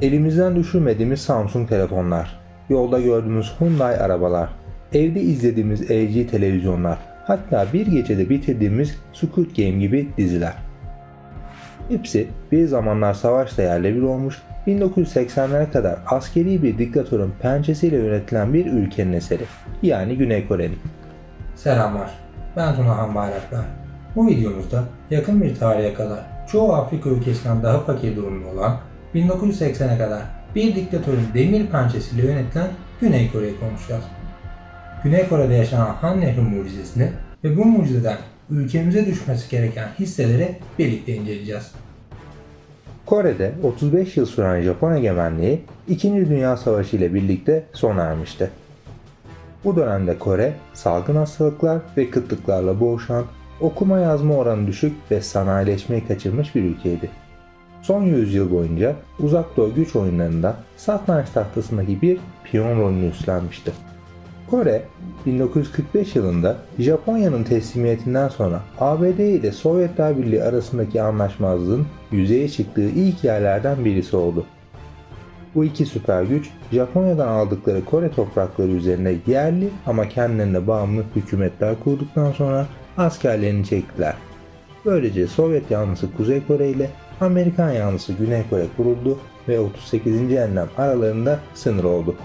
Elimizden düşürmediğimiz Samsung telefonlar, yolda gördüğümüz Hyundai arabalar, evde izlediğimiz LG televizyonlar, hatta bir gecede bitirdiğimiz Squid Game gibi diziler. Hepsi bir zamanlar savaşla yerle bir olmuş, 1980'lere kadar askeri bir diktatörün pençesiyle yönetilen bir ülkenin eseri. Yani Güney Kore'nin. Selamlar, ben Tunahan Bayraktar. Bu videomuzda yakın bir tarihe kadar çoğu Afrika ülkesinden daha fakir durumda olan 1980'e kadar bir diktatörün demir pençesiyle yönetilen Güney Kore'yi konuşacağız. Güney Kore'de yaşanan Han Nehri mucizesini ve bu mucizeden ülkemize düşmesi gereken hisseleri birlikte inceleyeceğiz. Kore'de 35 yıl süren Japon egemenliği 2. Dünya Savaşı ile birlikte sona ermişti. Bu dönemde Kore salgın hastalıklar ve kıtlıklarla boğuşan, okuma yazma oranı düşük ve sanayileşmeyi kaçırmış bir ülkeydi. Son yüzyıl boyunca uzak doğu güç oyunlarında satranç tahtasındaki bir piyon rolünü üstlenmişti. Kore 1945 yılında Japonya'nın teslimiyetinden sonra ABD ile Sovyetler Birliği arasındaki anlaşmazlığın yüzeye çıktığı ilk yerlerden birisi oldu. Bu iki süper güç Japonya'dan aldıkları Kore toprakları üzerine yerli ama kendilerine bağımlı hükümetler kurduktan sonra askerlerini çektiler. Böylece Sovyet yanlısı Kuzey Kore ile Amerikan yanlısı Güney Kore kuruldu ve 38. enlem aralarında sınır oldu.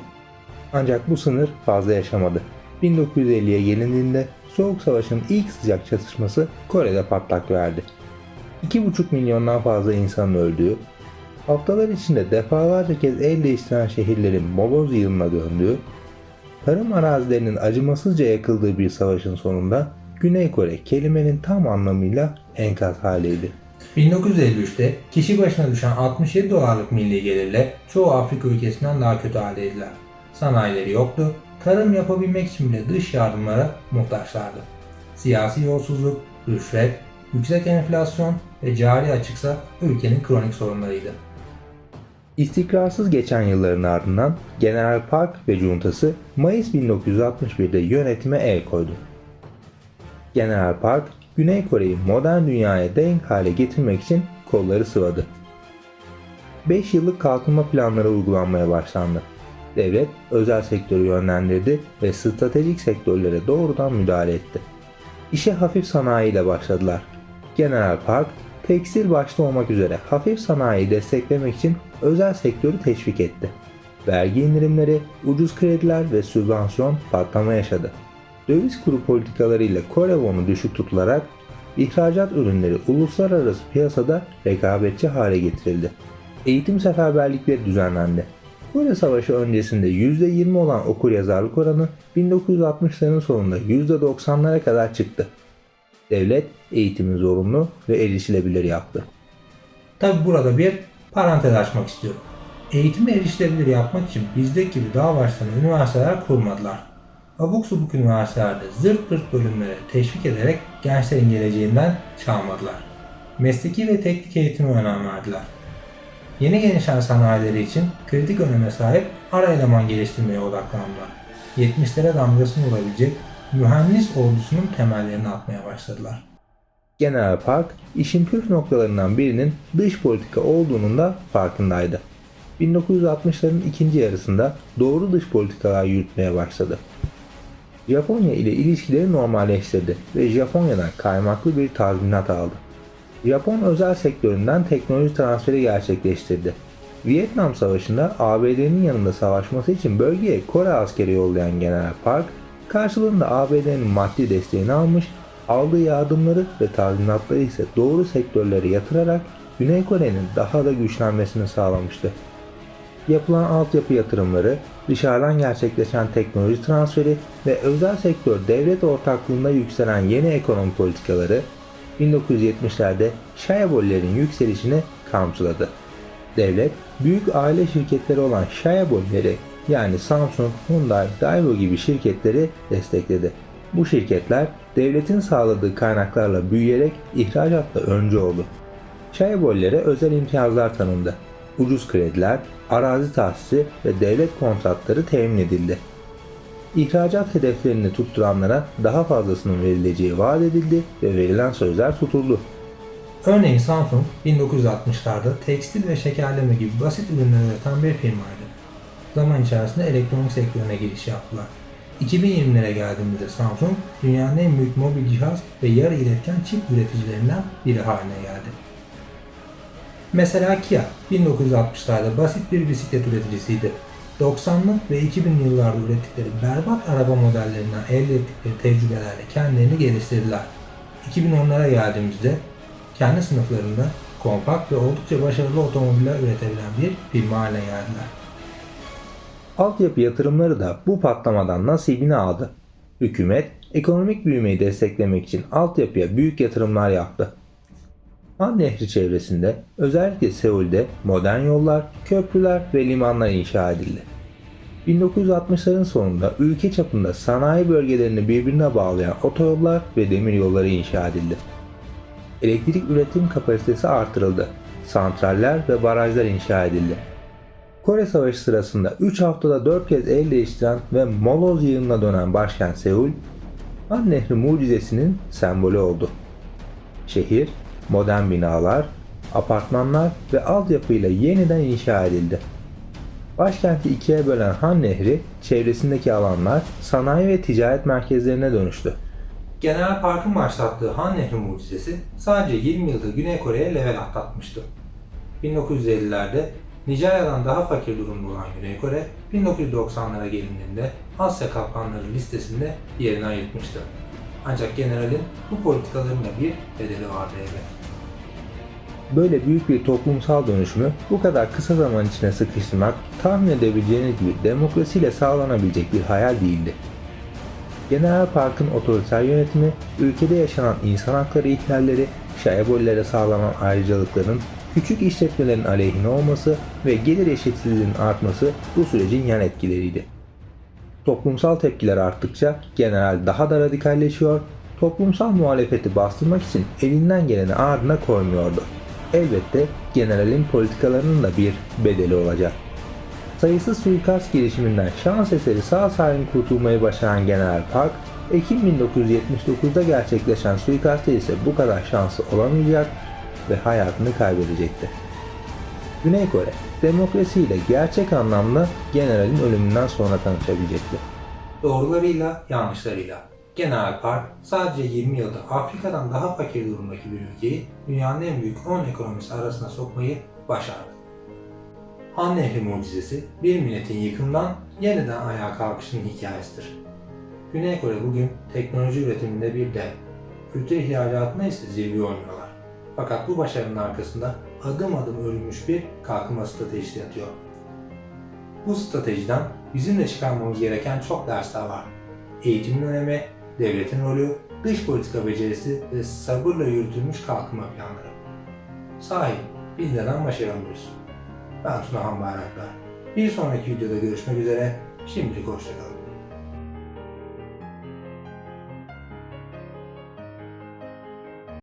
Ancak bu sınır fazla yaşamadı. 1950'ye gelindiğinde Soğuk Savaş'ın ilk sıcak çatışması Kore'de patlak verdi. 2,5 milyondan fazla insanın öldüğü, haftalar içinde defalarca kez el değiştiren şehirlerin moloz yığınına döndüğü, tarım arazilerinin acımasızca yakıldığı bir savaşın sonunda Güney Kore kelimenin tam anlamıyla enkaz haliydi. 1953'te kişi başına düşen 67 dolarlık milli gelirle çoğu Afrika ülkesinden daha kötü haldeydiler. Sanayileri yoktu, tarım yapabilmek için bile dış yardımlara muhtaçlardı. Siyasi yolsuzluk, rüşvet, yüksek enflasyon ve cari açıksa ülkenin kronik sorunlarıydı. İstikrarsız geçen yılların ardından General Park ve cuntası Mayıs 1961'de yönetime el koydu. General Park, Güney Kore'yi modern dünyaya denk hale getirmek için kolları sıvadı. 5 yıllık kalkınma planları uygulanmaya başlandı. Devlet özel sektörü yönlendirdi ve stratejik sektörlere doğrudan müdahale etti. İşe hafif sanayi ile başladılar. General Park, tekstil başta olmak üzere hafif sanayiyi desteklemek için özel sektörü teşvik etti. Vergi indirimleri, ucuz krediler ve sübvansiyon patlama yaşadı. Döviz kuru politikalarıyla Kore wonu düşük tutularak ihracat ürünleri uluslararası piyasada rekabetçi hale getirildi. Eğitim seferberlikleri düzenlendi. Kore Savaşı öncesinde %20 olan okuryazarlık oranı 1960'ların sonunda %90'lara kadar çıktı. Devlet eğitimi zorunlu ve erişilebilir yaptı. Tabi burada bir parantez açmak istiyorum. Eğitimi erişilebilir yapmak için bizdeki gibi daha baştan üniversiteler kurmadılar. Abuk subuk üniversitelerde zırt pırt bölümlere teşvik ederek gençlerin geleceğinden çalmadılar. Mesleki ve teknik eğitime önem verdiler. Yeni gelişen sanayileri için kritik öneme sahip ara eleman geliştirmeye odaklandılar. 70'lere damgasını vurabilecek mühendis ordusunun temellerini atmaya başladılar. General Park, işin püf noktalarından birinin dış politika olduğunun da farkındaydı. 1960'ların ikinci yarısında doğru dış politikalar yürütmeye başladı. Japonya ile ilişkileri normalleştirdi ve Japonya'dan kaymaklı bir tazminat aldı. Japon özel sektöründen teknoloji transferi gerçekleştirdi. Vietnam Savaşı'nda ABD'nin yanında savaşması için bölgeye Kore askeri yollayan General Park, karşılığında ABD'nin maddi desteğini almış, aldığı yardımları ve tazminatları ise doğru sektörlere yatırarak Güney Kore'nin daha da güçlenmesini sağlamıştı. Yapılan altyapı yatırımları, dışarıdan gerçekleşen teknoloji transferi ve özel sektör devlet ortaklığında yükselen yeni ekonomi politikaları 1970'lerde Şayabollerin yükselişini kamçıladı. Devlet, büyük aile şirketleri olan Şayabolleri yani Samsung, Hyundai, Daewoo gibi şirketleri destekledi. Bu şirketler devletin sağladığı kaynaklarla büyüyerek ihracatta öncü oldu. Şayabollere özel imtiyazlar tanındı. Ucuz krediler, arazi tahsisi ve devlet kontratları temin edildi. İhracat hedeflerini tutturanlara daha fazlasının verileceği vaat edildi ve verilen sözler tutuldu. Örneğin Samsung 1960'larda tekstil ve şekerleme gibi basit ürünler üreten bir firmaydı. Zaman içerisinde elektronik sektörüne giriş yaptılar. 2020'lere geldiğimizde Samsung dünyanın en büyük mobil cihaz ve yarı iletken çip üreticilerinden biri haline geldi. Mesela Kia 1960'larda basit bir bisiklet üreticisiydi. 90'lı ve 2000'li yıllarda ürettikleri berbat araba modellerinden elde ettikleri tecrübelerle kendilerini geliştirdiler. 2010'lara geldiğimizde kendi sınıflarında kompakt ve oldukça başarılı otomobiller üretebilen bir firma haline geldiler. Altyapı yatırımları da bu patlamadan nasibini aldı. Hükümet ekonomik büyümeyi desteklemek için altyapıya büyük yatırımlar yaptı. Han Nehri çevresinde özellikle Seul'de modern yollar, köprüler ve limanlar inşa edildi. 1960'ların sonunda ülke çapında sanayi bölgelerini birbirine bağlayan otoyollar ve demiryolları inşa edildi. Elektrik üretim kapasitesi artırıldı. Santraller ve barajlar inşa edildi. Kore Savaşı sırasında 3 haftada 4 kez el değiştiren ve moloz yığınına dönen başkent Seul, Han Nehri mucizesinin sembolü oldu. Şehir, modern binalar, apartmanlar ve altyapıyla yeniden inşa edildi. Başkenti ikiye bölen Han Nehri, çevresindeki alanlar sanayi ve ticaret merkezlerine dönüştü. General Park'ın başlattığı Han Nehri mucizesi sadece 20 yılda Güney Kore'ye level atlatmıştı. 1950'lerde Nijerya'dan daha fakir durumda olan Güney Kore, 1990'lara gelindiğinde Asya kaplanları listesinde yerini ayırtmıştı. Ancak generalin bu politikaların da bir bedeli vardı elbet. Böyle büyük bir toplumsal dönüşümü bu kadar kısa zaman içine sıkıştırmak tahmin edebileceğiniz gibi demokrasiyle sağlanabilecek bir hayal değildi. General Park'ın otoriter yönetimi, ülkede yaşanan insan hakları ihlalleri, şayabollere sağlanan ayrıcalıkların küçük işletmelerin aleyhine olması ve gelir eşitsizliğinin artması bu sürecin yan etkileriydi. Toplumsal tepkiler arttıkça general daha da radikalleşiyor, toplumsal muhalefeti bastırmak için elinden geleni ardına koymuyordu. Elbette generalin politikalarının da bir bedeli olacak. Sayısız suikast girişiminden şans eseri sağ salim kurtulmayı başaran General Park, Ekim 1979'da gerçekleşen suikastte ise bu kadar şanslı olamayacak ve hayatını kaybedecekti. Güney Kore, demokrasiyle gerçek anlamda generalin ölümünden sonra tanışabilecekti. Doğrularıyla, yanlışlarıyla. General Park sadece 20 yılda Afrika'dan daha fakir durumdaki bir ülkeyi dünyanın en büyük 10 ekonomisi arasına sokmayı başardı. Han Nehri mucizesi bir milletin yıkımdan yeniden ayağa kalkışının hikayesidir. Güney Kore bugün teknoloji üretiminde bir dev, kültür ihracatında ise zirve oynuyorlar. Fakat bu başarının arkasında adım adım örülmüş bir kalkınma stratejisi yatıyor. Bu stratejiden bizim de çıkarmamız gereken çok dersler var. Eğitimin önemi, devletin rolü, dış politika becerisi ve sabırla yürütülmüş kalkınma planları. Sahi biz neden başaramıyoruz? Ben Tunahan Bayraktar. Bir sonraki videoda görüşmek üzere. Şimdilik hoşçakalın.